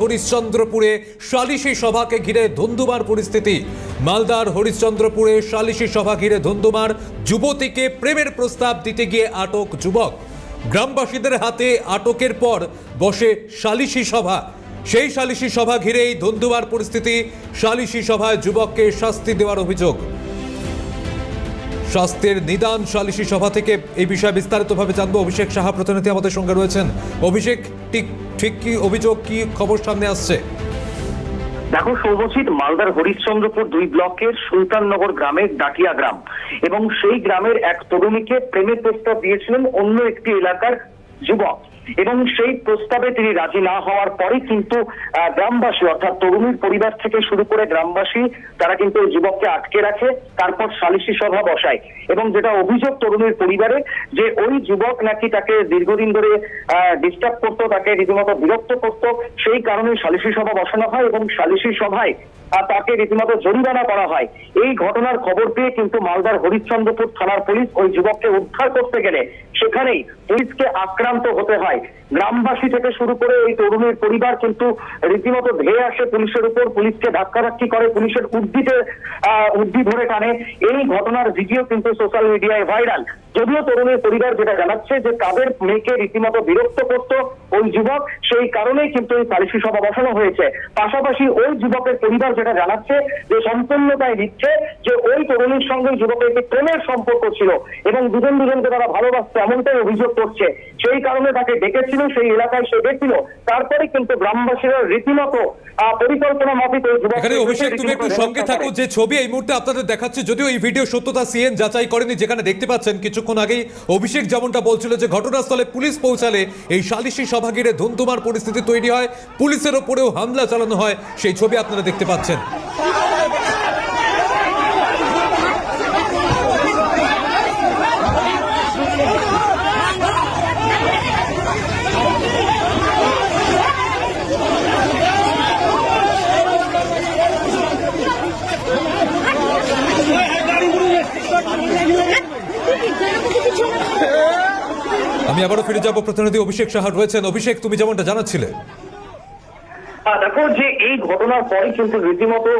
হরিশ্চন্দ্রপুরে সালিশি সভাকে ঘিরে ধুন্ধুমার পরিস্থিতি। মালদার হরিশ্চন্দ্রপুরে সালিশি সভা ঘিরে ধুন্ধুমার যুবতীকে প্রেমের প্রস্তাব দিতে গিয়ে আটক যুবক। গ্রামবাসীদের হাতে আটকের পর বসে সালিশি সভা। সেই সালিশি সভা ঘিরেই ধুন্ধুমার পরিস্থিতি। সালিশি সভায় যুবককে শাস্তি দেওয়ার অভিযোগ। স্বাস্থ্যের নিদান সালিশি সভা থেকে এই বিষয়ে বিস্তারিতভাবে জানব। অভিষেক সাহা প্রতিনিধি আমাদের সঙ্গে রয়েছেন। অভিষেক, ঠিক ঠিক কি অভিযোগ, কি খবর সামনে আসছে? দেখো সৌভজিৎ মালদার হরিশ্চন্দ্রপুর দুই ব্লকের সুলতাননগর গ্রামের ডাকিয়া গ্রাম এবং সেই গ্রামের এক তরুণীকে প্রেমের প্রস্তাব দিয়েছিলেন অন্য একটি এলাকার যুবক। এবং সেই প্রস্তাবে তিনি রাজি না হওয়ার পরে কিন্তু গ্রামবাসী অর্থাৎ তরুণীর পরিবার থেকে শুরু করে গ্রামবাসী, তারা কিন্তু ওই যুবককে আটকে রাখে, তারপর সালিশি সভা বসায়। এবং যেটা অভিযোগ তরুণীর পরিবারে, যে ওই যুবক নাকি তাকে দীর্ঘদিন ধরে ডিস্টার্ব করতো, তাকে রীতিমতো বিরক্ত করতো, সেই কারণে সালিশি সভা বসানো হয় এবং সালিশি সভায় আহ, তাকে রীতিমতো জরিমানা করা হয়। এই ঘটনার খবর পেয়ে কিন্তু মালদার হরিশ্চন্দ্রপুর থানার পুলিশ ওই যুবককে উদ্ধার করতে গেলে সেখানেই পুলিশকে আক্রান্ত হতে হয়। গ্রামবাসী থেকে শুরু করে এই তরুণীর পরিবার কিন্তু রীতিমতো ধেয়ে আসে পুলিশের উপর পুলিশকে ধাক্কাধাক্কি করে পুলিশের উদ্দিতে আহ, উদ্দি ধরে টানে। এই ঘটনার ভিডিও কিন্তু সোশ্যাল মিডিয়ায় ভাইরাল। যদিও তরুণীর পরিবার যেটা জানাচ্ছে যে তাদের মেয়েকে রীতিমতো বিরক্ত করত ওই যুবক সেই কারণেই কিন্তু এই সালিশি সভা বসানো হয়েছে। পাশাপাশি ওই যুবকের পরিবার যেটা জানাচ্ছে যে সম্পূর্ণতায় দিচ্ছে যে ওই তরুণীর সঙ্গে যুবকের একটি প্রেমের সম্পর্ক ছিল এবং দুজন দুজনকে তারা ভালোবাসছে এমনটাই অভিযোগ করছে। সেই কারণে তাকে ডেকেছিল সেই এলাকায় সে গেছিল তারপরে কিন্তু গ্রামবাসীরা রীতিমতো আহ, পরিকল্পনা মাফিক এখানে অভিষেক তুমি একটু সঙ্গে থাকো। যে ছবি এই মুহূর্তে আপনাদের দেখাচ্ছে যদিও এই ভিডিও সত্যতা সিএন যাচাই করেনি যেখানে দেখতে পাচ্ছেন কিছুক্ষণ আগেই অভিষেক যেমনটা বলছিল যে ঘটনাস্থলে পুলিশ পৌঁছালে এই সালিশি ধুমধুমার পরিস্থিতি তৈরি হয় পুলিশের ওপরেও হামলা চালানো হয় সেই ছবি আপনারা দেখতে পাচ্ছেন আমি আবারও ফিরে যাব প্রতিনিধি অভিষেক সাহা রয়েছেন। অভিষেক তুমি যেমনটা জানাচ্ছিলে। দেখো যে এই ঘটনার পরে কিন্তু রীতিমতো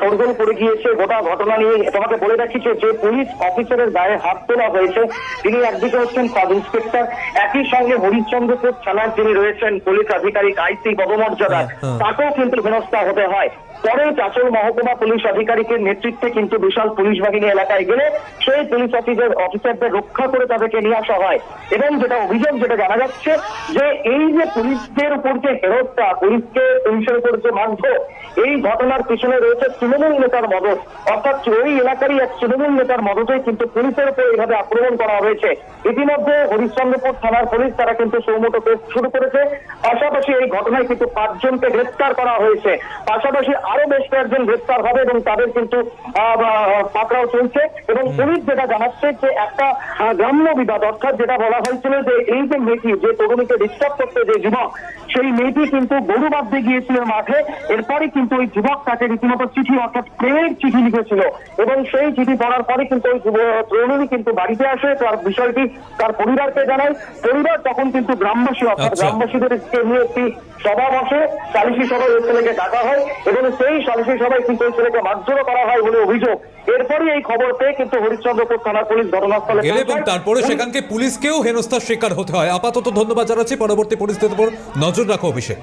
সরগোল করে গিয়েছে। গোটা ঘটনা নিয়ে তোমাকে বলে রাখি যে যে পুলিশ অফিসারের গায়ে হাত তোলা হয়েছে তিনি একদিকে হচ্ছেন সাব ইন্সপেক্টর একই সঙ্গে হরিশ্চন্দ্রপুর থানার যিনি রয়েছেন পুলিশ আধিকারিক আইসি পদমর্যাদা হ্যাঁ, হ্যাঁ। তাকেও কিন্তু হেনস্থা হতে হয়। পরে চাচল মহকুমা পুলিশ আধিকারিকের নেতৃত্বে কিন্তু বিশাল পুলিশ বাহিনী এলাকায় গেলে সেই পুলিশ অফিসার অফিসারদের রক্ষা করে তাদেরকে নিয়ে আসা হয়। এবং যেটা অভিযোগ, যেটা জানা যাচ্ছে যে এই যে পুলিশদের উপর যে হেরস্তা পুলিশকে পুলিশের উপর যে মারধর, এই ঘটনার পিছনে রয়েছে তৃণমূল নেতার মদত। অর্থাৎ ওই এলাকারই এক তৃণমূল নেতার মদতে কিন্তু পুলিশের উপর এইভাবে আক্রমণ করা হয়েছে। ইতিমধ্যে হরিশ্চন্দ্রপুর থানার পুলিশ তারা কিন্তু সৌমতো কেস শুরু করেছে। পাশাপাশি এই ঘটনায় কিন্তু পাঁচজনকে গ্রেপ্তার করা হয়েছে। পাশাপাশি আরও বেশ কয়েকজন গ্রেপ্তার হবে এবং তাদের কিন্তু পাকড়াও চলছে এবং পুলিশ যেটা জানাচ্ছে যে একটা গ্রাম্য বিবাদ অর্থাৎ যেটা বলা হয়েছিল যে এই যে মেয়েটি যে তরুণীকে ডিস্টার্ব করতে যে যুবক সেই মেয়েটি কিন্তু গরু বাঁধতে গিয়েছিল মাঠে। এরপরে কিন্তু ওই যুবক তাকে রীতিমতো চিঠি অর্থাৎ প্রেমের চিঠি লিখেছিল এবং সেই চিঠি পড়ার পরে কিন্তু ওই তরুণী কিন্তু বাড়িতে আসে তার বিষয়টি তার পরিবারকে জানায়। পরিবার তখন কিন্তু গ্রামবাসী অর্থাৎ আচ্ছা। গ্রামবাসীদেরকে নিয়ে একটি সভা বসে চালিশি সভায় ওই ছেলেকে ডাকা হয় এবং সেই সালিশি সভায় কিন্তু ওই ছেলেকে মারধরও করা হয় বলে অভিযোগ। এরপরই এই খবর পেয়ে কিন্তু হরিশ্চন্দ্রপুর থানার পুলিশ ঘটনাস্থলে গেলে এবং তারপরে সেখানকে পুলিশকেও হেনস্থার শিকার হতে হয়। আপাতত ধন্যবাদ জানাচ্ছি। পরবর্তী পরিস্থিতির উপর নজর রাখো অভিষেক।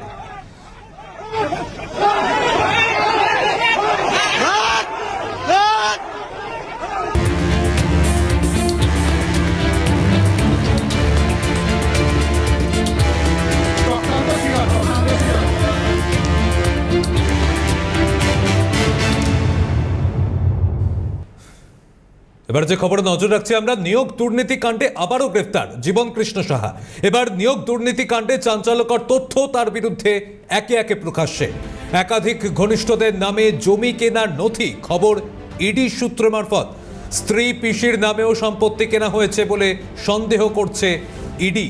এবার যে খবরে নজর রাখছি আমরা, নিয়োগ দুর্নীতি কাণ্ডে আবারও গ্রেফতার জীবন কৃষ্ণ সাহা। এবার নিয়োগ দুর্নীতি কাণ্ডে চাঞ্চল্যকর তথ্য তার বিরুদ্ধে একে একে প্রকাশ্যে। একাধিক ঘনিষ্ঠদের নামে জমি কেনার নথি, খবর ইডি সূত্র মারফত। স্ত্রী, পিসির নামেও সম্পত্তি কেনা হয়েছে বলে সন্দেহ করছে ইডি।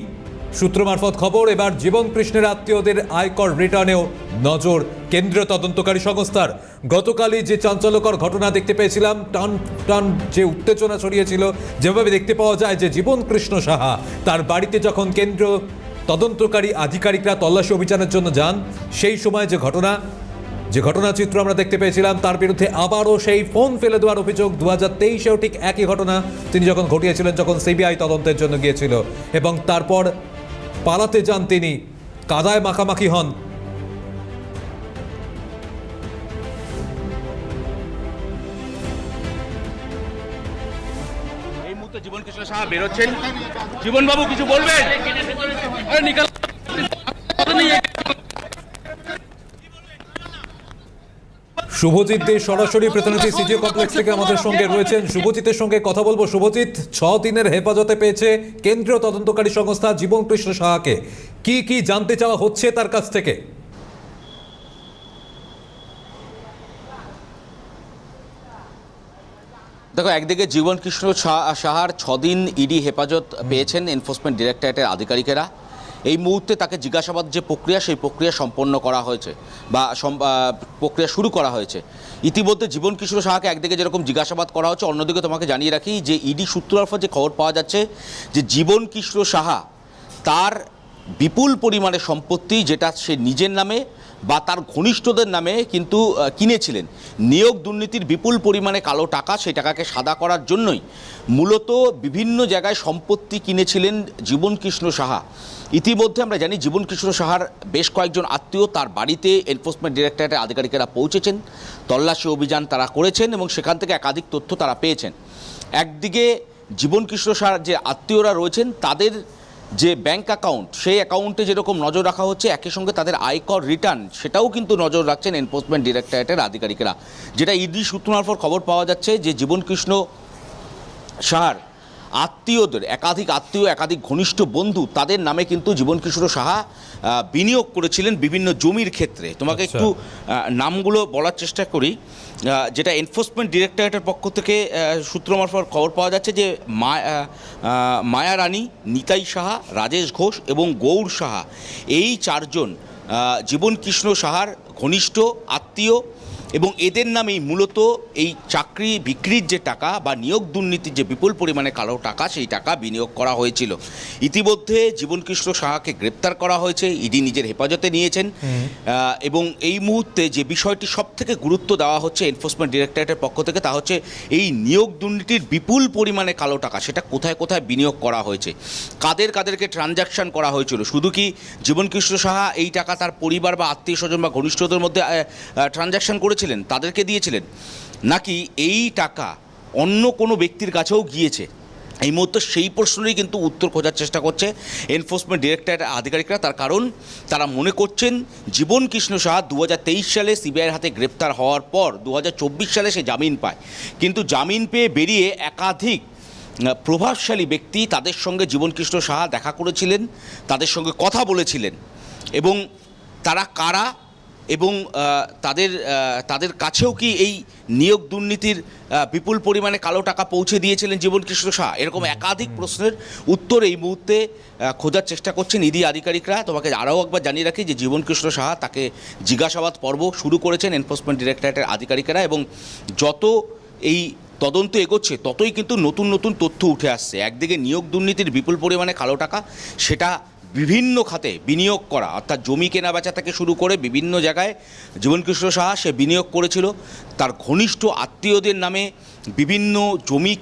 সূত্র মারফত খবর, এবার জীবন কৃষ্ণের আত্মীয়দের আয়কর রিটার্নেও নজর কেন্দ্রীয় তদন্তকারী সংস্থার। গতকালই যে চাঞ্চল্যকর ঘটনা দেখতে পেয়েছিলাম, টান টান যে উত্তেজনা ছড়িয়েছিল, যেভাবে দেখতে পাওয়া যায় যে জীবন কৃষ্ণ সাহা তার বাড়িতে যখন কেন্দ্র তদন্তকারী আধিকারিকরা তল্লাশি অভিযানের জন্য যান, সেই সময় যে ঘটনা, যে ঘটনাচিত্র আমরা দেখতে পেয়েছিলাম, তার বিরুদ্ধে আবারও সেই ফোন ফেলে দেওয়ার অভিযোগ দু হাজার তেইশেও ঠিক একই ঘটনা তিনি যখন ঘটিয়েছিলেন, যখন সিবিআই তদন্তের জন্য গিয়েছিল। এবং তারপর পালাতে যান তিনি। কাদায় মাখামাখি হন। জীবন কৃষ্ণ সাহা বেরোচ্ছেন। জীবনবাবু কিছু বলবেন? শুভজিৎ দে সরাসরি প্রতিনিধি সিজিও কমপ্লেক্স থেকে আমাদের সঙ্গে রয়েছেন। শুভজিতের সঙ্গে কথা বলব। শুভজিৎ ছ দিনের হেফাজতে পেয়েছে কেন্দ্রীয় তদন্তকারী সংস্থা জীবন কৃষ্ণ সাহাকে। কি কি জানতে চাওয়া হচ্ছে তার কাছ থেকে? দেখো একদিকে জীবন কৃষ্ণ সাহার ছদিন ইডি হেফাজত পেয়েছেন এনফোর্সমেন্ট ডিরেক্টরেটের আধিকারিকেরা। এই মুহূর্তে তাকে জিজ্ঞাসাবাদ যে প্রক্রিয়া, সেই প্রক্রিয়া সম্পন্ন করা হয়েছে বা প্রক্রিয়া শুরু করা হয়েছে। ইতিমধ্যে জীবন কিশোর সাহাকে একদিকে যেরকম জিজ্ঞাসাবাদ করা হচ্ছে, অন্যদিকে তোমাকে জানিয়ে রাখি যে ইডি সূত্রমারফত যে খবর পাওয়া যাচ্ছে যে জীবন কিশোর সাহা তার বিপুল পরিমাণে সম্পত্তি যেটা সে নিজের নামে বা তার ঘনিষ্ঠদের নামে কিন্তু কিনেছিলেন। নিয়োগ দুর্নীতির বিপুল পরিমাণে কালো টাকা সেই টাকাকে সাদা করার জন্যই। মূলত বিভিন্ন জায়গায় সম্পত্তি কিনেছিলেন জীবন কৃষ্ণ সাহা। ইতিমধ্যে আমরা জানি জীবনকৃষ্ণ সাহার বেশ কয়েকজন আত্মীয় তার বাড়িতে এনফোর্সমেন্ট ডিরেক্টরেটের আধিকারিকেরা পৌঁছেছেন। তল্লাশি অভিযান তারা করেছেন এবং সেখান থেকে একাধিক তথ্য তারা পেয়েছেন। একদিকে জীবন কৃষ্ণ সাহার যে আত্মীয়রা রয়েছেন, তাদের যে ব্যাংক অ্যাকাউন্ট সেই অ্যাকাউন্টে যেরকম নজর রাখা হচ্ছে, একই সঙ্গে তাদের আয়কর রিটার্ন সেটাও কিন্তু নজর রাখছেন এনফোর্সমেন্ট ডিরেক্টরেটের আধিকারিকেরা। যেটা ইডি সূত্র মারফত খবর পাওয়া যাচ্ছে যে জীবনকৃষ্ণ সাহার আত্মীয়দের একাধিক আত্মীয় একাধিক ঘনিষ্ঠ বন্ধু তাদের নামে কিন্তু জীবন কিশোর সাহা বিনিয়োগ করেছিলেন বিভিন্ন জমির ক্ষেত্রে তোমাকে আচ্ছা। একটু নামগুলো বলার চেষ্টা করি যেটা এনফোর্সমেন্ট ডিরেক্টরেটের পক্ষ থেকে সূত্র মারফত খবর পাওয়া যাচ্ছে যে মায়া রানী নিতাই সাহা রাজেশ ঘোষ এবং গৌর সাহা এই চারজন জীবন কৃষ্ণ সাহার ঘনিষ্ঠ আত্মীয় এবং এদের নামেই মূলত এই চাকরি বিক্রির যে টাকা বা নিয়োগ দুর্নীতির যে বিপুল পরিমাণে কালো টাকা সেই টাকা বিনিয়োগ করা হয়েছিল। ইতিমধ্যে জীবনকৃষ্ণ সাহাকে গ্রেপ্তার করা হয়েছে ইডি নিজের হেফাজতে নিয়েছেন। এবং এই মুহূর্তে যে বিষয়টি সব থেকে গুরুত্ব দেওয়া হচ্ছে এনফোর্সমেন্ট ডিরেক্টরেটের পক্ষ থেকে তা হচ্ছে এই নিয়োগ দুর্নীতির বিপুল পরিমাণে কালো টাকা সেটা কোথায় কোথায় বিনিয়োগ করা হয়েছে? কাদের কাদেরকে ট্রানজাকশন করা হয়েছিল? শুধু কি জীবনকৃষ্ণ সাহা এই টাকা তার পরিবার বা আত্মীয় স্বজন বা ঘনিষ্ঠদের মধ্যে ট্রানজাকশন করেছিলেন, তাদেরকে দিয়েছিলেন। নাকি এই টাকা অন্য কোনো ব্যক্তির কাছেও গিয়েছে? এই মুহূর্তে সেই প্রশ্নেরই কিন্তু উত্তর খোঁজার চেষ্টা করছে এনফোর্সমেন্ট ডিরেক্টরেট আধিকারিকরা। তার কারণ, তারা মনে করছেন জীবন কৃষ্ণ সাহা দু হাজার তেইশ সালে সিবিআইয়ের হাতে গ্রেপ্তার হওয়ার পর দু হাজার চব্বিশ সালে সে জামিন পায়। কিন্তু জামিন পেয়ে বেরিয়ে একাধিক প্রভাবশালী ব্যক্তি তাদের সঙ্গে জীবনকৃষ্ণ সাহা দেখা করেছিলেন, তাদের সঙ্গে কথা বলেছিলেন। এবং তারা কারা? এবং তাদের তাদের কাছেও কি এই নিয়োগ দুর্নীতির বিপুল পরিমাণে কালো টাকা পৌঁছে দিয়েছিলেন জীবনকৃষ্ণ শাহ? এরকম একাধিক প্রশ্নের উত্তর এই মুহূর্তে খোঁজার চেষ্টা করছেন ইডি আধিকারিকরা। তোমাকে আরও একবার জানিয়ে রাখি যে জীবনকৃষ্ণ সাহা তাকে জিজ্ঞাসাবাদ পর্ব শুরু করেছেন এনফোর্সমেন্ট ডিরেক্টরেটের আধিকারিকেরা এবং যত এই তদন্ত এগোচ্ছে ততই কিন্তু নতুন নতুন তথ্য উঠে আসছে। একদিকে নিয়োগ দুর্নীতির বিপুল পরিমাণে কালো টাকা সেটা বিভিন্ন খাতে বিনিয়োগ করা, অর্থাৎ জমি কেনা বেচা থেকে শুরু করে বিভিন্ন জায়গায় জীবনকৃষ্ণ সাহা সে বিনিয়োগ করেছিল। তার ঘনিষ্ঠ আত্মীয়দের নামে বিভিন্ন জমি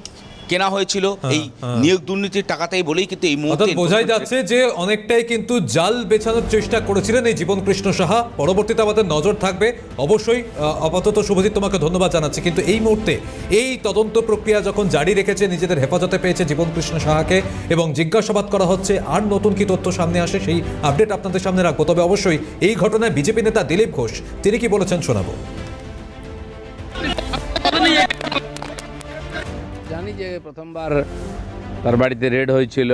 কেনা হয়েছিল এই হ্যাঁ। নিয়োগ দুর্নীতির টাকাতেই বলেই কিন্তু এই মুহূর্তে বোঝাই যাচ্ছে যে অনেকটাই কিন্তু জাল বেছানোর চেষ্টা করেছিলেন এই জীবন কৃষ্ণ সাহা। পরবর্তীতে আমাদের নজর থাকবে। অবশ্যই আপাতত শুভজিৎ তোমাকে ধন্যবাদ জানাচ্ছি। কিন্তু এই মুহূর্তে এই তদন্ত প্রক্রিয়া যখন জারি রেখেছে নিজেদের হেফাজতে পেয়েছে জীবন কৃষ্ণ সাহাকে এবং জিজ্ঞাসাবাদ করা হচ্ছে আর নতুন কি তথ্য সামনে আসে সেই আপডেট আপনাদের সামনে রাখব। তবে অবশ্যই এই ঘটনায় বিজেপি নেতা দিলীপ ঘোষ তিনি কি বলেছেন শোনাবো? যে প্রথমবার তার বাড়িতে রেড হয়েছিল,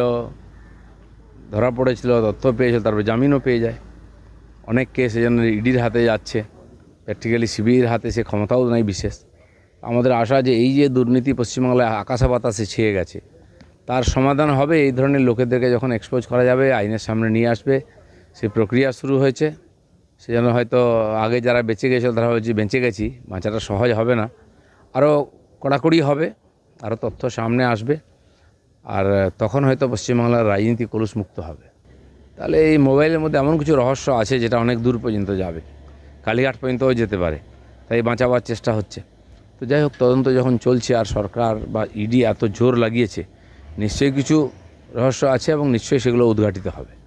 ধরা পড়েছিল, তথ্য পেয়েছিল, তারপর জামিনও পেয়ে যায়। অনেক কেস এই জন্য ইডির হাতে যাচ্ছে। প্র্যাকটিক্যালি সিবিআইয়ের হাতে সে ক্ষমতাও নাই বিশেষ। আমাদের আশা যে এই যে দুর্নীতি পশ্চিমবাংলায় আকাশে বাতাসে ছেয়ে গেছে, তার সমাধান হবে এই ধরনের লোকেদেরকে যখন এক্সপোজ করা যাবে, আইনের সামনে নিয়ে আসবে সেই প্রক্রিয়া শুরু হয়েছে। সেজন্য হয়তো আগে যারা বেঁচে গেছিল, তারা হচ্ছে বেঁচে গেছি, বাঁচাটা সহজ হবে না। আরও কড়াকড়ি হবে। আরও তথ্য সামনে আসবে। আর তখন হয়তো পশ্চিমবাংলার রাজনীতি কলুষমুক্ত হবে। তাহলে এই মোবাইলের মধ্যে এমন কিছু রহস্য আছে যেটা অনেক দূর পর্যন্ত যাবে। কালীঘাট পর্যন্তও যেতে পারে। তাই বাঁচাবার চেষ্টা হচ্ছে। তো যাই হোক, তদন্ত যখন চলছে আর সরকার বা ইডি এত জোর লাগিয়েছে, নিশ্চয়ই কিছু রহস্য আছে এবং নিশ্চয়ই সেগুলো উদ্ঘাটিত হবে।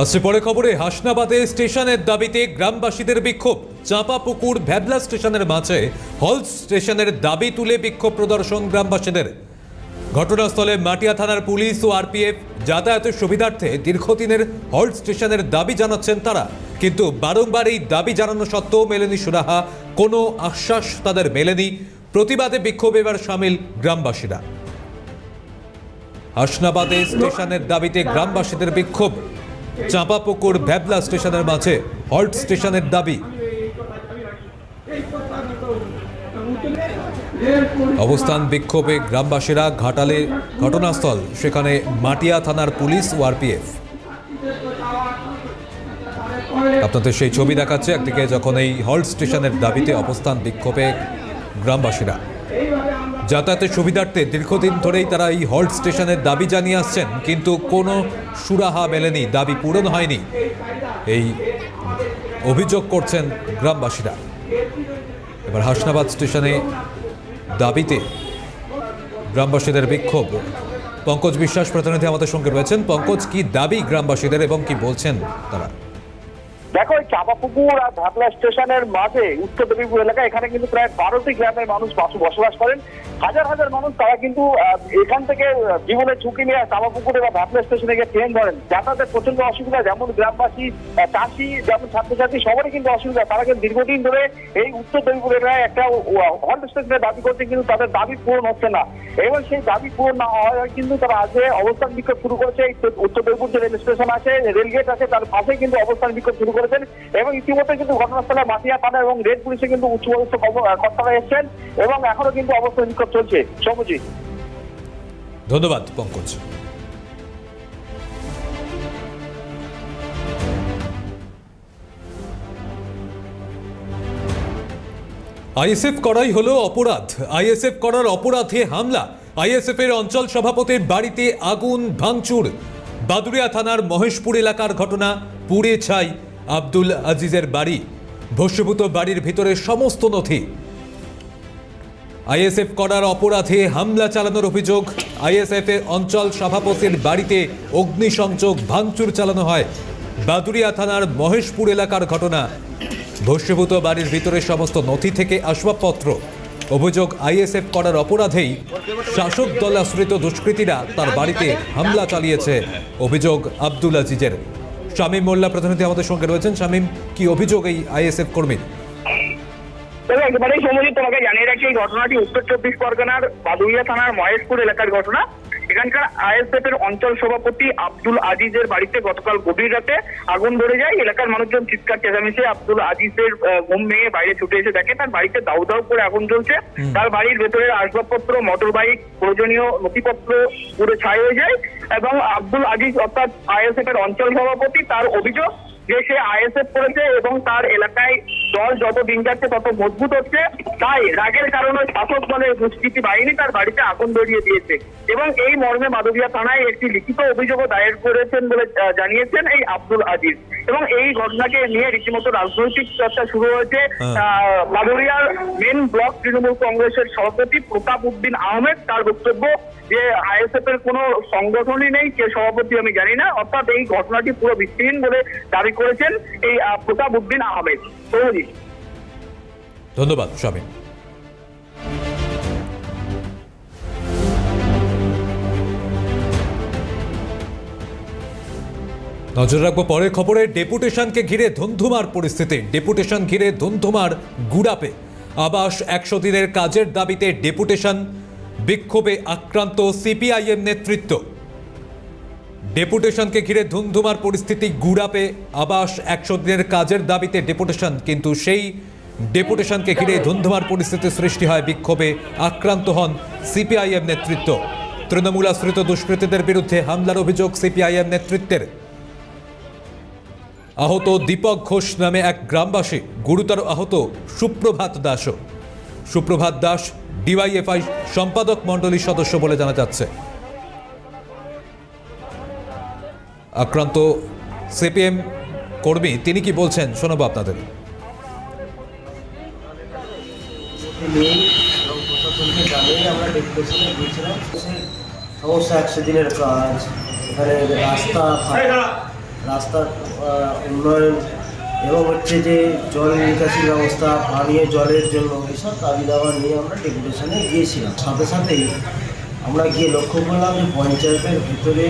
আসছে পরে খবরে হাসনাবাদে স্টেশনের দাবিতে গ্রামবাসীদের বিক্ষোভ। চাঁপাপুকুর ভ্যাবলা স্টেশনের মাঝে হলস স্টেশনের দাবি তুলে বিক্ষোভ প্রদর্শন গ্রামবাসীদের। ঘটনাস্থলে মাটিয়া থানার পুলিশ ও আরপিএফ যাতায়াতের সুবিধার্থে দীর্ঘদিনের হল্ট স্টেশনের দাবি জানাচ্ছেন তারা। কিন্তু বারংবার এই দাবি জানানো সত্ত্বেও মেলেনি সুরাহা, কোনো আশ্বাস তাদের মেলেনি। প্রতিবাদে বিক্ষোভ এবার সামিল গ্রামবাসীরা। হাসনাবাদে স্টেশনের দাবিতে গ্রামবাসীদের বিক্ষোভ। চাঁপাপুকুর ভ্যাবলা স্টেশনের মাঝে হল্ট স্টেশনের দাবি। অবস্থান বিক্ষোভে গ্রামবাসীরা ঘাটালে ঘটনাস্থল, সেখানে মাটিয়া থানার পুলিশ ও আরপিএফ। আপনাদের সেই ছবি দেখাচ্ছে একদিকে যখন এই হল্ট স্টেশনের দাবিতে অবস্থান বিক্ষোভে গ্রামবাসীরা। যাতায়াতের সুবিধার্থে দীর্ঘদিন ধরেই তারা এই হল্ট স্টেশনের দাবি জানিয়ে আসছেন, কিন্তু কোনো সুরাহা মেলেনি, দাবি পূরণ হয়নি। এই অভিযোগ করছেন গ্রামবাসীরা। এবার হাসনাবাদ স্টেশনে দাবিতে গ্রামবাসীদের বিক্ষোভ। পঙ্কজ বিশ্বাস প্রতিনিধি আমাদের সঙ্গে রয়েছেন। পঙ্কজ, কি দাবি গ্রামবাসীদের এবং কি বলছেন তারা? দেখো, এই চাপাপুকুর আর ভাবলা স্টেশনের মাঝে উত্তর দেবীপুর এলাকা এখানে কিন্তু প্রায় বারোটি গ্রামের মানুষ বাস- বসবাস করেন। হাজার হাজার মানুষ তারা কিন্তু এখান থেকে জীবনের ঝুঁকি নিয়ে চাপাপুকুরে বা ভাবলা স্টেশনে গিয়ে ট্রেন ধরেন। যাতায়াতের প্রচণ্ড অসুবিধা, যেমন গ্রামবাসী চাষি, যেমন ছাত্রছাত্রী, সবারই কিন্তু অসুবিধা। তারা কিন্তু দীর্ঘদিন ধরে এই উত্তর দেবীপুর এলাকায় একটা হল্ট স্টেশনের দাবি করছে, কিন্তু তাদের দাবি পূরণ হচ্ছে না। এবং সেই দাবি পূরণ না হওয়ায় কিন্তু তারা আজকে অবস্থান বিক্ষোভ শুরু করেছে। উত্তর দেবীপুর যে রেল স্টেশন আছে রেলগেট আছে, তার পাশে কিন্তু অবস্থান বিক্ষোভ শুরু করেছেন এবং ইতিমধ্যে কিন্তু ঘটনাস্থলে মাটিয়া থানা এবং রেড পুলিশে কিন্তু উচ্চ পদস্থ কর্ম- আহ, কর্তারা এসেছেন এবং এখনও কিন্তু অবস্থান বিক্ষোভ চলছে। সৌমজিৎ ধন্যবাদ পঙ্কজ। আইএসএফ করাই হলো অপরাধ। আইএসএফ করার অপরাধে হামলা। আইএসএফ এর অঞ্চল সভাপতির বাড়িতে আগুন ভাঙচুর। বাদুরিয়া থানার মহেশপুর এলাকার ঘটনা পুড়ে ছাই। আব্দুল আজিজের বাড়ি, ভস্মীভূত বাড়ির ভিতরে সমস্ত নথি। আইএসএফ করার অপরাধে হামলা চালানোর অভিযোগ আইএসএফ এর অঞ্চল সভাপতির বাড়িতে অগ্নিসংযোগ ভাঙচুর চালানো হয়। বাদুরিয়া থানার মহেশপুর এলাকার ঘটনা। ভস্মীভূত বাড়ির ভিতরে সমস্ত নথি থেকে আসবাবপত্র। অভিযোগ, আইএসএফ করার অপরাধেই শাসক দল আশ্রিত দুষ্কৃতীরা তার বাড়িতে হামলা চালিয়েছে। অভিযোগ, আব্দুল আজিজের। শামীম মোল্লা প্রতিনিধি আমাদের সঙ্গে রয়েছেন। শামীম, কি অভিযোগ এই আইএসএফ কর্মীর? তবে একেবারেই সময় তোমাকে জানিয়ে রাখি, এই ঘটনাটি উত্তর চব্বিশ পরগনার বাদুইয়া থানার মহেশপুর এলাকার ঘটনা। এখানকার আইএসএফ এর অঞ্চল সভাপতি আব্দুল আজিজের বাড়িতে গতকাল গভীর রাতে আগুন ধরে যায়। এলাকার মানুষজন চিৎকার চেঁচামেচি। আব্দুল আজিজের ঘুম ভেঙে বাইরে ছুটে এসে দেখে তার বাড়িতে দাউ দাউ করে আগুন জ্বলছে। তার বাড়ির ভেতরের আসবাবপত্র মোটর বাইক প্রয়োজনীয় নথিপত্র পুরো ছাই হয়ে যায় এবং আব্দুল আজিজ অর্থাৎ আইএসএফ এর অঞ্চল সভাপতি তার অভিযোগ যে সে আইএসএফ করেছে এবং তার এলাকায় দল যত দিন যাচ্ছে তত মজবুত হচ্ছে তাই রাগের কারণে শাসক দলের দুষ্কৃতী বাহিনী তার বাড়িতে আগুন ধরিয়ে দিয়েছে এবং এই মর্মে মাধবিয়া থানায় একটি লিখিত অভিযোগও দায়ের করেছেন বলে জানিয়েছেন এই আব্দুল আজিজ এবং এই ঘটনাকে নিয়ে রীতিমতো রাজনৈতিক চর্চা শুরু হয়েছে হ্যাঁ। আহ, মাধুরিয়ার মেন ব্লক তৃণমূল কংগ্রেসের সভাপতি প্রতাপ উদ্দিন আহমেদ তার বক্তব্য যে আইএসএফ এর কোনো সংগঠনই নেই কে সভাপতি আমি জানি না। অর্থাৎ এই ঘটনাটি পুরো ভিত্তিহীন বলে দাবি করেছেন এই প্রতাপ উদ্দিন আহমেদ। সৌজিৎ ধন্যবাদ শামীম নজর রাখব পরের খবরে, ডেপুটেশনকে ঘিরে ধুন্ধুমার পরিস্থিতি। ডেপুটেশন ঘিরে ধুন্ধুমার গুড়াপে। আবাস একশো দিনের কাজের দাবিতে ডেপুটেশন বিক্ষোভে আক্রান্ত সিপিআইএম নেতৃত্ব। ডেপুটেশনকে ঘিরে ধুমধুমার পরিস্থিতি গুড়াপে, আবাস একশো দিনের কাজের দাবিতে ডেপুটেশন, কিন্তু সেই ডেপুটেশনকে ঘিরে ধুমধুমার পরিস্থিতি সৃষ্টি হয় বিক্ষোভে আক্রান্ত হন সিপিআইএম নেতৃত্ব। তৃণমূল আশ্রিত দুষ্কৃতীদের বিরুদ্ধে হামলার অভিযোগ সিপিআইএম নেতৃত্বের। আহত দীপক ঘোষ নামে এক গ্রামবাসী, গুরুতর আহত সুপ্রভাত দাসও। সুপ্রভাত দাস ডিওয়াইএফআই সম্পাদক মণ্ডলীর সদস্য বলে জানা যাচ্ছে। আক্রান্ত সিপিএম কর্মী তিনি কি বলছেন? শোনাবো আপনাদের। নেই এবং প্রশাসনকে জানিয়ে আমরা ডেপুটেশনে গিয়েছিলাম সমস্যা একশো দিনের কাজ। এখানে রাস্তা রাস্তার উন্নয়ন এবং হচ্ছে যে জল নিকাশি ব্যবস্থা, পানীয় জলের জন্য এসব দাবি দাবা নিয়ে আমরা ডেপুটেশনে গিয়েছিলাম। সাথে সাথেই আমরা গিয়ে লক্ষ্য করলাম যে পঞ্চায়েতের ভিতরে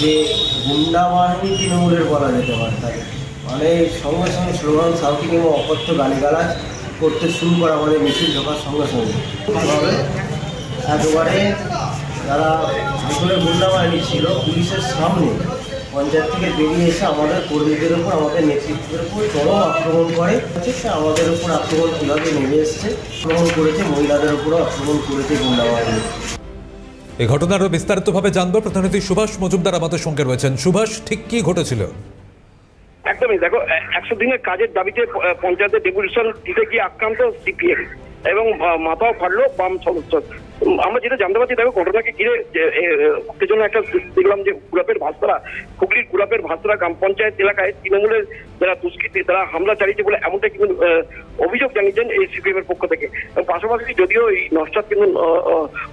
যে গুন্ডা বাহিনী তৃণমূলের বলা যেতে পারে তাকে মানে সঙ্গে সঙ্গে স্লোগান সাউথিং এবং অকথ্য গালিগালাজ করতে শুরু করা আমাদের মিছিল ঢোকার সঙ্গে সঙ্গে। একেবারে যারা ভিতরে গুন্ডা বাহিনী ছিল, পুলিশের সামনে পঞ্চায়েত থেকে বেরিয়ে এসে আমাদের কর্মীদের উপর আমাদের নেতৃত্বের উপর চরম আক্রমণ করে। সে আমাদের উপর আক্রমণ কীভাবে নেমে এসছে আক্রমণ করেছে মহিলাদের উপরও আক্রমণ করেছে গুন্ডা বাহিনী এই ঘটনারও বিস্তারিতভাবে জানব। প্রধানমন্ত্রী সুভাষ মজুমদার আমাদের সঙ্গে রয়েছেন। সুভাষ ঠিক কি ঘটেছিল? একদমই দেখো একশো দিনের কাজের দাবিতে পঞ্চায়েতের ডেপুটেশন দিতে গিয়ে আক্রান্ত সিপিএম এবং মাথাও ফাটলো বাম সদস্য। আমরা যেটা জানতে পারছি, দেখো ঘটনাকে ঘিরে উত্তেজনা একটা দেখলাম যে গুলাপের ভাস্তারা হুগলির গুলাপের ভাস্তারা গ্রাম পঞ্চায়েত এলাকায় তৃণমূলের যারা দুষ্কৃতী তারা হামলা চালিয়েছে বলে এমনটা কিন্তু অভিযোগ জানিয়েছেন এই সিপিএম এর পক্ষ থেকে। এবং পাশাপাশি যদিও এই নস্বাত কিন্তু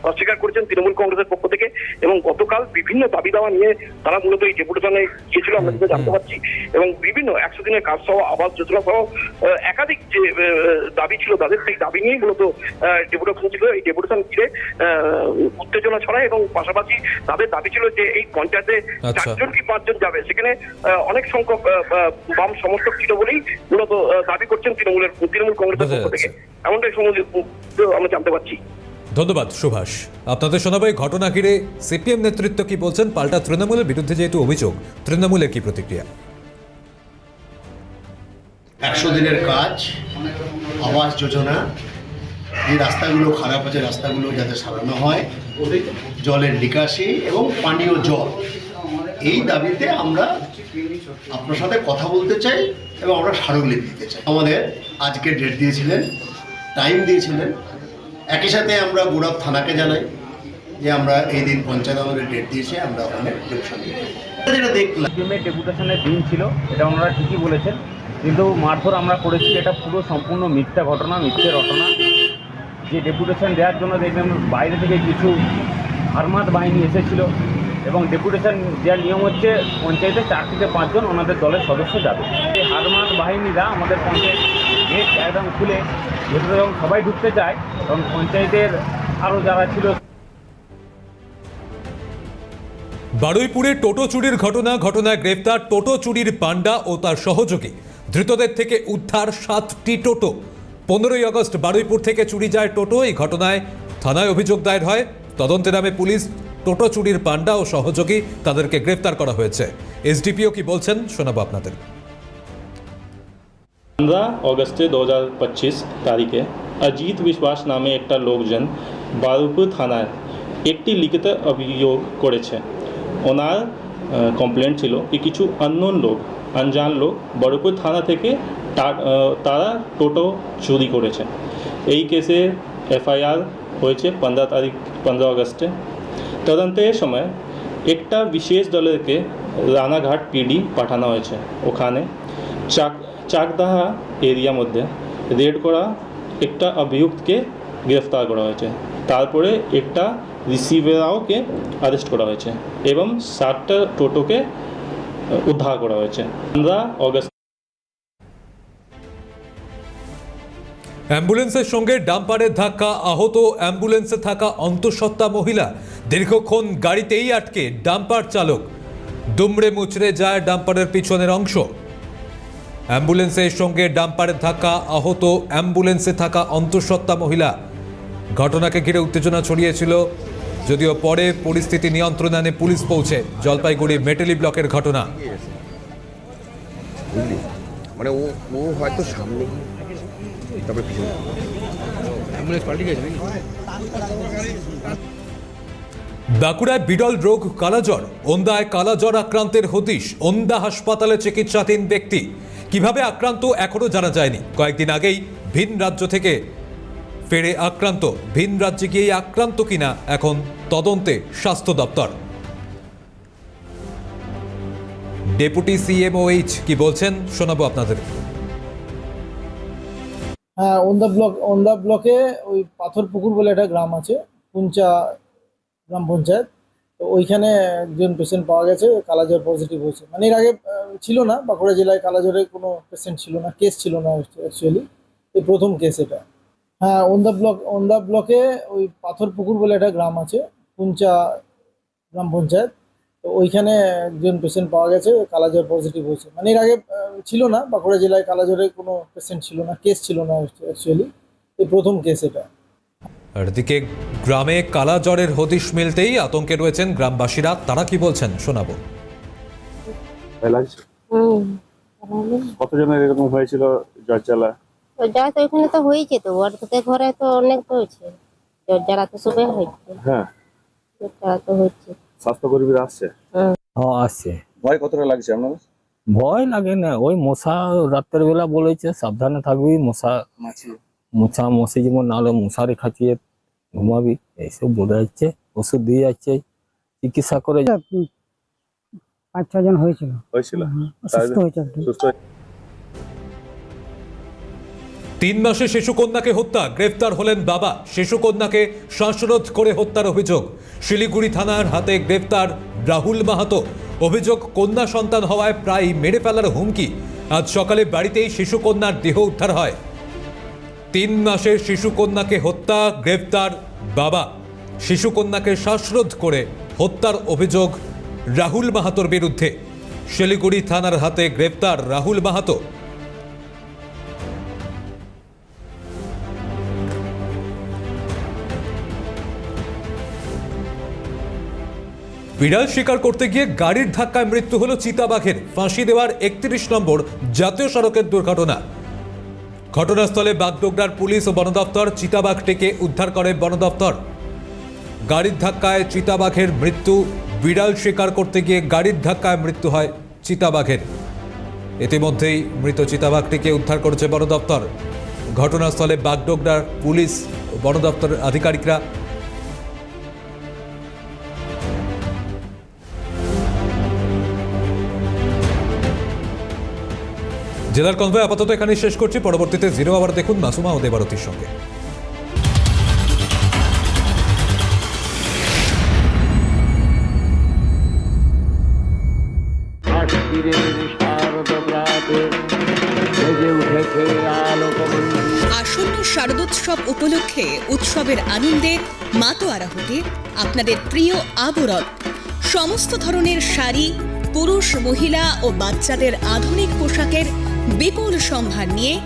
অস্বীকার করেছেন তৃণমূল কংগ্রেসের পক্ষ থেকে এবং গতকাল বিভিন্ন দাবি দাওয়া নিয়ে তারা মূলত এই ডেপুটেশনে গিয়েছিল আমরা যেটা জানতে পারছি। এবং বিভিন্ন একশো দিনের কাজ সহ আবাস যোজনা সহ একাধিক যে দাবি ছিল তাদের সেই দাবি নিয়েই মূলত ডেপুটেশন ছিল। এই ডেপুটেশন ঘিরে উত্তেজনা ছড়ায় এবং পাশাপাশি তাদের দাবি ছিল যে এই পঞ্চায়েতে আচ্ছা। চারজন কি পাঁচজন যাবে। সেখানে অনেক সংখ্যক বাম সমর্থক ছিল বলেই মূলত দাবি করছেন তৃণমূলের তৃণমূল কংগ্রেসের পক্ষ থেকে। এমনটাই সমুদ্র আমরা জানতে পারছি। ধন্যবাদ সুভাষ। আপনাদের শোনাবো এই ঘটনা ঘিরে সিপিএম নেতৃত্ব কি বলছেন? পাল্টা তৃণমূলের বিরুদ্ধে যেহেতু অভিযোগ তৃণমূলের কি প্রতিক্রিয়া? একশো দিনের কাজ আবাস যোজনা যে রাস্তাগুলো খারাপ আছে রাস্তাগুলো যাতে সারানো হয় জলের নিকাশি এবং পানীয় জল। এই দাবিতে আমরা আপনার সাথে কথা বলতে চাই এবং আমরা স্মারকলিপি দিতে চাই। আমাদের আজকে ডেট দিয়েছিলেন টাইম দিয়েছিলেন। একই সাথে আমরা গোড়াপ থানাকে জানাই যে আমরা এই দিন পঞ্চায়েত আমাদের ডেট দিয়েছে, আমরা ওখানে দিই। যেটা দেখলাম। ডেপুটেশনের দিন ছিল, এটা ওনারা ঠিকই বলেছেন। কিন্তু মারধর আমরা করেছি, এটা পুরো সম্পূর্ণ মিথ্যা ঘটনা, মিথ্যে ঘটনা যে ডেপুটেশন দেওয়ার জন্য দেখলাম বাইরে থেকে কিছু হারমাত বাহিনী এসেছিল। এবং ডেপুটেশন দেওয়ার নিয়ম হচ্ছে পঞ্চায়েতে চার থেকে পাঁচজন ওনাদের দলের সদস্য যাবে। এই হারমাত বাহিনীরা আমাদের পঞ্চায়েত গেট একদম খুলে ভেতরে যখন সবাই ঢুকতে চায়, তখন পঞ্চায়েতের আরও যারা ছিল বারুইপুরে টোটো চুরির ঘটনা, ঘটনায় গ্রেফতার টোটো চুরির পান্ডা ও তার সহযোগী। ধৃতদের থেকে উদ্ধার সাতটি টোটো। পনেরোই আগস্ট বারুইপুর থেকে চুরি যায় টোটো। এই ঘটনায় থানায় অভিযোগ দায়ের হয়। তদন্তে নামে পুলিশ টোটো চুরির পাণ্ডা ও সহযোগী তাদেরকে গ্রেফতার করা হয়েছে। এসডিপিও কি বলছেন শোনাবো আপনাদের। পনেরো অগস্টে দু হাজার পঁচিশ তারিখে অজিত বিশ্বাস নামে একটা লোকজন বারুপুর থানায় একটি লিখিত অভিযোগ করেছে। ওনার কমপ্লেন ছিল কি কিছু অন্যন লোক, আনজান লোক বারুপুর থানা থেকে তারা টোটো চুরি করেছে। এই কেসে এফআইআর হয়েছে পনেরো তারিখ, পনেরো আগস্টে। তদন্তের সময় একটা বিশেষ দলেরকে রানাঘাট পিডি পাঠানো হয়েছে। ওখানে চাক, চাকদাহা এরিয়া মধ্যে রেড করা একটা অভিযুক্তকে গ্রেফতার করা হয়েছে। তারপরে একটা রিসিভারকে অ্যারেস্ট করা হয়েছে এবং সাতটা টোটোকে উদ্ধার করা হয়েছে। পনেরো অগস্ট অ্যাম্বুলেন্সের সঙ্গে ডাম্পারের ধাক্কা, আহত অ্যাম্বুলেন্সে থাকা অন্তঃসত্ত্বা মহিলা দীর্ঘক্ষণ গাড়িতেই আটকে ডাম্পার চালক দুমড়ে মুচড়ে যায় ডাম্পারের পিছনের অংশ। অ্যাম্বুলেন্সের সঙ্গে ডাম্পারের ধাক্কা আহত অ্যাম্বুলেন্সে থাকা অন্তঃসত্ত্বা মহিলা। ঘটনাকে ঘিরে উত্তেজনা ছড়িয়েছিল যদিও পরে পরিস্থিতি নিয়ন্ত্রণে আনে পুলিশ পৌঁছে জলপাইগুড়ি মেটেলি ব্লকের ঘটনা। মানে ও ও হয়তো সামনে তারপরে পিছনে। অ্যাম্বুলেন্স পাল্টে গেছে বাঁকুড়ায় বিরল রোগ কালাজ্বর, ওন্দায় কালাজ্বর আক্রান্তের হদিশ, ওন্দা হাসপাতালে চিকিৎসাধীন ব্যক্তি। কীভাবে আক্রান্ত এখনও জানা যায়নি। কয়েকদিন আগেই ভিন রাজ্য থেকে ফেরে আক্রান্ত। ভিন রাজ্যে গিয়েই আক্রান্ত কিনা এখন তদন্তে স্বাস্থ্য দপ্তর। ডেপুটি সিএমওএইচ কি বলছেন শোনাবো আপনাদের। হ্যাঁ ওন্দা ব্লক, ওন্দা ব্লকে ওই পাথর পুকুর বলে একটা গ্রাম আছে পুঞ্চা গ্রাম পঞ্চায়েত। তো ওইখানে একজন পেশেন্ট পাওয়া গেছে, কালাজ্বর পজিটিভ হয়েছে। মানে এর আগে ছিল না, বাঁকুড়া জেলায় কালাজ্বরের কোনো পেশেন্ট ছিল না কেস ছিল না অ্যাকচুয়ালি এই প্রথম কেস এটা। হ্যাঁ ওন্দা ব্লক ওন্দা ব্লকে ওই পাথর পুকুর বলে একটা গ্রাম আছে পুঞ্চা গ্রাম পঞ্চায়েত। তো ওইখানে একজন পেশেন্ট পাওয়া গেছে, কালাজ্বর পজিটিভ হয়েছে। মানে এর আগে ছিল না, বাঁকুড়া জেলায় কালাজ্বরের কোনো পেশেন্ট ছিল না কেস ছিল না অ্যাকচুয়ালি এই প্রথম কেস এটা। আর এদিকে গ্রামে কালা জ্বরের হদিশ মিলতেই আতঙ্কে রয়েছেন গ্রামবাসীরা। তারা কি বলছেন শোনাবো। কতজনের এরকম হয়েছিল জ্বর জ্বালা? তো যা তো এখানে তো হয়েছে তো ওর ঘরে তো অনেক তো হয়েছে। জ্বর জ্বালা তো সবে হয়েছে। হ্যাঁ। জ্বর জ্বালা তো হচ্ছে স্বাস্থ্যকর্মীরা আসছে? হ্যাঁ আসছে। ভয় কতটা লাগছে আপনাদের? ভয় লাগে না ওই মশা রাতের বেলা বলেছে সাবধানে থাকবি মশা মশা মশি যেমন নাহলে মশারি খাচিয়ে ঘুমাবি এইসব বলে যাচ্ছে ওষুধ দিয়ে যাচ্ছে চিকিৎসা করে পাঁচ ছজন হয়েছিল। হয়েছিল? সুস্থ হয়েছে সুস্থ তিন মাসে শিশুকন্যাকে হত্যা গ্রেফতার হলেন বাবা। শিশুকন্যাকে শ্বাসরোধ করে হত্যার অভিযোগ। শিলিগুড়ি থানার হাতে গ্রেফতার রাহুল মাহাতো। অভিযোগ কন্যা সন্তান হওয়ায় প্রায় মেরে ফেলার হুমকি। আজ সকালে বাড়িতেই শিশুকন্যার দেহ উদ্ধার হয়। তিন মাসের শিশুকন্যাকে হত্যা, গ্রেফতার, বাবা। শিশুকন্যাকে শ্বাসরোধ করে হত্যার অভিযোগ রাহুল মাহাতোর বিরুদ্ধে। শিলিগুড়ি থানার হাতে গ্রেফতার রাহুল মাহাতো। বিড়াল শিকার করতে গিয়ে গাড়ির ধাক্কায় মৃত্যু হল চিতাবাঘের। ফাঁসি দেওয়ার একত্রিশ নম্বর জাতীয় সড়কের দুর্ঘটনা। ঘটনাস্থলে বাগডোগরার পুলিশ ও বন দপ্তর চিতাবাঘটিকে উদ্ধার করে বন দপ্তর। গাড়ির ধাক্কায় চিতাবাঘের মৃত্যু, বিড়াল শিকার করতে গিয়ে গাড়ির ধাক্কায় মৃত্যু হয় চিতাবাঘের। ইতিমধ্যেই মৃত চিতাবাঘটিকে উদ্ধার করেছে বন দপ্তর। ঘটনাস্থলে বাগডোগরার পুলিশ বন দপ্তরের আধিকারিকরা জেলার কনভয় আপাতত এখানে শেষ করছি। পরবর্তীতে জিরো আবার দেখুন মাসুমা ও দেবারতির সঙ্গে। আসন্ন শারদোৎসব উপলক্ষে উৎসবের আনন্দে মাতোয়ারা হতে আপনাদের প্রিয় আবরণ। সমস্ত ধরনের শাড়ি, পুরুষ, মহিলা ও বাচ্চাদের আধুনিক পোশাকের বিপুল সম্ভার নিয়ে